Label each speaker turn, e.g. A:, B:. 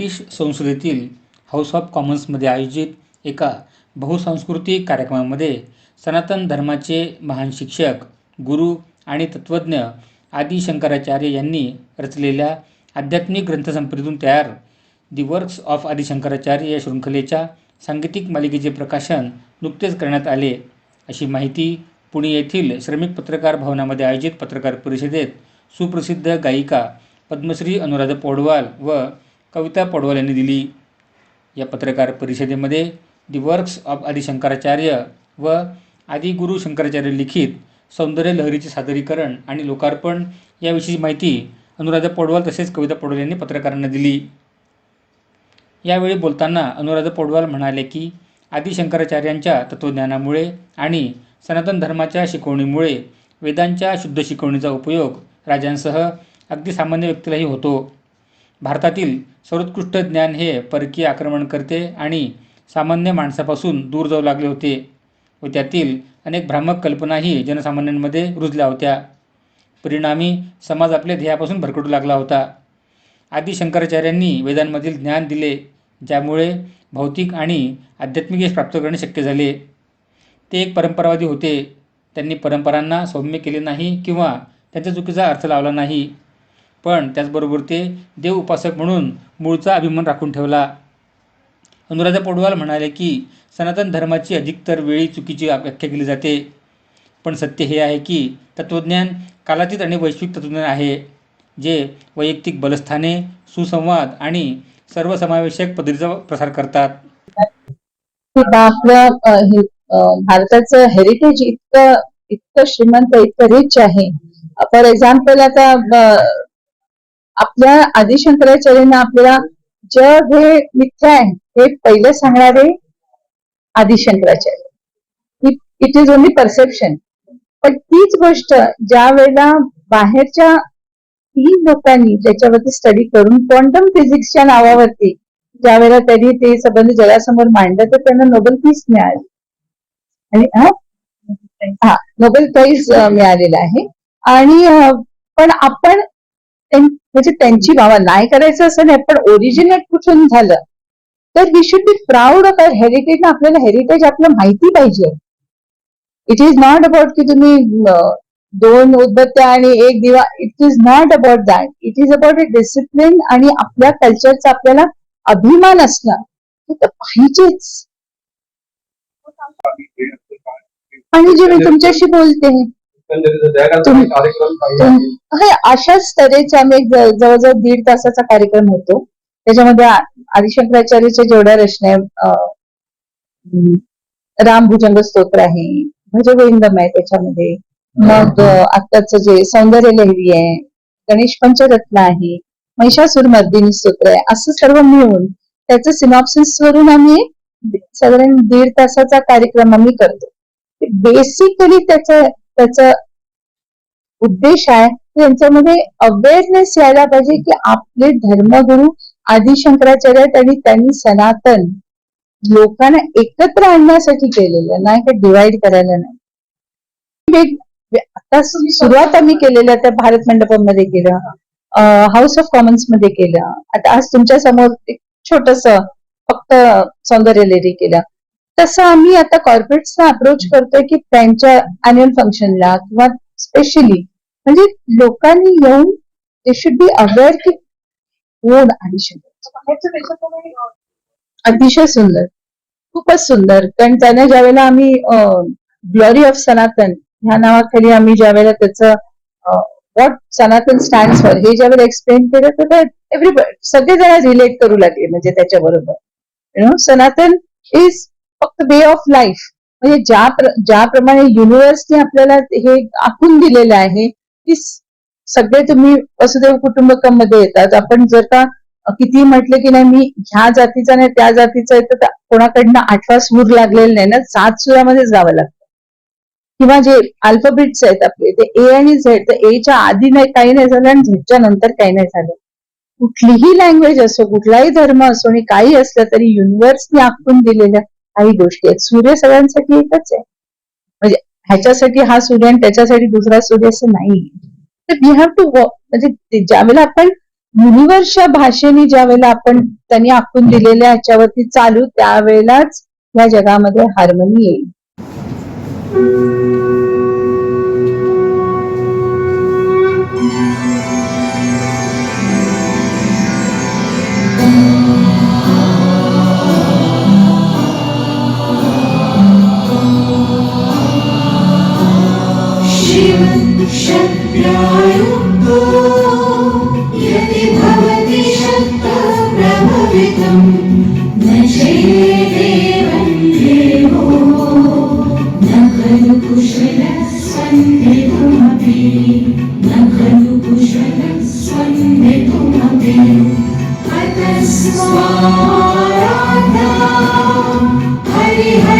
A: British संसदेतील House of कॉमन्समध्ये आयोजित एका बहुसांस्कृतिक कार्यक्रमामध्ये सनातन धर्माचे महान शिक्षक गुरु आणि तत्त्वज्ञ आदी शंकराचार्य यांनी रचलेल्या आध्यात्मिक ग्रंथसंपदेतून तयार दि वर्क्स ऑफ आदी शंकराचार्य या शृंखलेच्या सांगीतिक मालिकेचे प्रकाशन नुकतेच करण्यात आले. अशी माहिती पुणे येथील श्रमिक पत्रकार भवनामध्ये आयोजित पत्रकार परिषदेत सुप्रसिद्ध गायिका पद्मश्री अनुराधा पौडवाल व कविता पौडवाल यांनी दिली. या पत्रकार परिषदेमध्ये दि वर्क्स ऑफ आदिशंकराचार्य व आदि गुरु शंकराचार्य लिखित सौंदर्य लहरीचे सादरीकरण आणि लोकार्पण याविषयी माहिती अनुराधा पौडवाल तसेच कविता पौडवाल यांनी पत्रकारांना दिली. यावेळी बोलताना अनुराधा पौडवाल म्हणाले की आदिशंकराचार्यांच्या तत्त्वज्ञानामुळे आणि सनातन धर्माच्या शिकवणीमुळे वेदांच्या शुद्ध शिकवणीचा उपयोग राजांसह अगदी सामान्य व्यक्तीलाही होतो. भारतातील सर्वोत्कृष्ट ज्ञान हे परकीय आक्रमणकर्ते आणि सामान्य माणसापासून दूर जाऊ लागले होते व त्यातील अनेक भ्रामक कल्पनाही जनसामान्यांमध्ये रुजल्या होत्या. परिणामी समाज आपल्या ध्येयापासून भरकटू लागला होता. आदी शंकराचार्यांनी वेदांमधील ज्ञान दिले ज्यामुळे भौतिक आणि आध्यात्मिक यश प्राप्त करणे शक्य झाले. ते एक परंपरावादी होते. त्यांनी परंपरांना सौम्य केले नाही किंवा त्यांच्या चुकीचा अर्थ लावला नाही. पण त्याचबरोबर ते देव उपासक म्हणून मूळचा अभिमान राखून ठेवला. अनुराधा पौडवाल म्हणाले की सनातन धर्माची अधिकतर वेळी चुकीची व्याख्या केली जाते. पण सत्य हे आहे की तत्त्वज्ञान कालातीत आणि वैश्विक तत्त्वज्ञान आहे जे वैयक्तिक बलस्थाने सुसंवाद आणि सर्वसमावेशक पद्धतीचा प्रसार करतात.
B: आपलं भारताचं हेरिटेज इतकं इतकं श्रीमंत इतकं रिच आहे. फॉर एक्झाम्पल आता आपल्या आदी शंकराचार्यांना आपल्याला जग हे मिथ्या आहे हे पहिलं सांगणारे Adi Shankaracharya it is only perception पण तीच गोष्ट ज्या वेळेला बाहेरच्या तीन लोकांनी त्याच्यावरती स्टडी करून क्वांटम फिजिक्सच्या नावावरती ज्या वेळेला त्यांनी ते संबंध जगासमोर मांडलं तर त्यांना नोबेल पीस मिळाली. आणि हा? हा नोबेल प्राइज अ, मिळालेला आहे. आणि पण आपण म्हणजे त्यांची बाबा नाही करायचं असं नाही पण ओरिजिनेट कुठून झालं? तर he should be proud of our heritage आपल्याला हेरिटेज आपल्याला माहिती पाहिजे. इट इज नॉट अबाउट की तुम्ही दोन उदबत्त्या आणि एक दिवा. It is not about that it is about a discipline आणि आपल्या कल्चरचा आपल्याला अभिमान असणं. हे तर पाहिजेच. आणि जे मी तुमच्याशी बोलते हे अशाच तऱ्हेचे आम्ही एक जवळजवळ दीड तासाचा कार्यक्रम होतो. त्याच्यामध्ये आदिशंकराचार्यच्या आदिशंकराचार्याच्या जेवढ्या रचना आहे, भुजंग स्तोत्र आहे भजगोविंदम आहे त्याच्यामध्ये. मग आत्ताचं जे सौंदर्य लहरी आहे गणेश पंचरत्न आहे महिषासूर मर्दिनी स्तोत्र आहे असं सर्व मिळून त्याचं सिनॉप्सिस वरून आम्ही साधारण दीड तासाचा कार्यक्रम आम्ही करतो. बेसिकली त्याचं त्याचा उद्देश आहे यांच्यामध्ये अवेअरनेस यायला पाहिजे की आपले धर्मगुरु आदि शंकराचार्य आणि त्यांनी सनातन लोकांना एकत्र आणण्यासाठी केलेलं नाही का डिवाइड करायला नाही. आता सुरुवात आम्ही केलेल्या त्या भारत मंडपमध्ये केलं हाऊस ऑफ कॉमन्समध्ये केलं. आता आज तुमच्यासमोर एक छोटस फक्त सौंदर्य लेरी केलं. तसं आम्ही आता कॉर्पोरेट्सना अप्रोच करतोय की त्यांच्या अॅन्युअल फंक्शनला किंवा स्पेशली म्हणजे लोकांनी येऊन दे शुड बी अवेअर की कोण आणि अतिशय सुंदर. खूपच सुंदर. कारण त्याने ज्या वेळेला आम्ही ग्लोरी ऑफ सनातन ह्या नावाखाली आम्ही ज्या वेळेला त्याचं व्हॉट सनातन स्टँड फॉर हे ज्यावेळेला एक्सप्लेन केलं तर एव्हरीबडी सगळेजण रिलेट करू लागले म्हणजे त्याच्याबरोबर. यु नो सनातन इज फक्त वे ऑफ लाईफ म्हणजे ज्या ज्याप्रमाणे युनिव्हर्सने आपल्याला हे आखून दिलेलं आहे की सगळे तुम्ही वसुदेव कुटुंबकममध्ये येतात. आपण जर का किती म्हटलं की नाही मी ह्या जातीचा नाही त्या जातीचा आहे तर कोणाकडनं आठवा सूर लागलेला नाही ना? सात सुरामध्येच जावं लागतं. किंवा जे अल्फाबेट्स आहेत आपले ते ए आणि झेड तर एच्या आधी नाही काही नाही झालं आणि झेडच्या नंतर काही नाही झालं. कुठलीही लँग्वेज असो कुठलाही धर्म असो आणि काही असलं तरी युनिव्हर्सने आखून दिलेल्या काही गोष्टी आहेत. सूर्य सगळ्यांसाठी एकच आहे. म्हणजे ह्याच्यासाठी हा सूर्य आणि त्याच्यासाठी दुसरा सूर्य असं नाही. तर वी हॅव टू म्हणजे ज्या वेळेला आपण युनिव्हर्सच्या भाषेने ज्या वेळेला आपण त्यांनी आखून दिलेल्या ह्याच्यावरती चालू त्यावेळेलाच या जगामध्ये हार्मनी येईल.
C: शक्रायुक्तो यदि भवति शक्तप्रभवितं न चेदेवं देवो न खलु कुशलस्वन्दितुमपि न खलु कुशलस्वन्दितुमपि अतस्माराधा हरिहर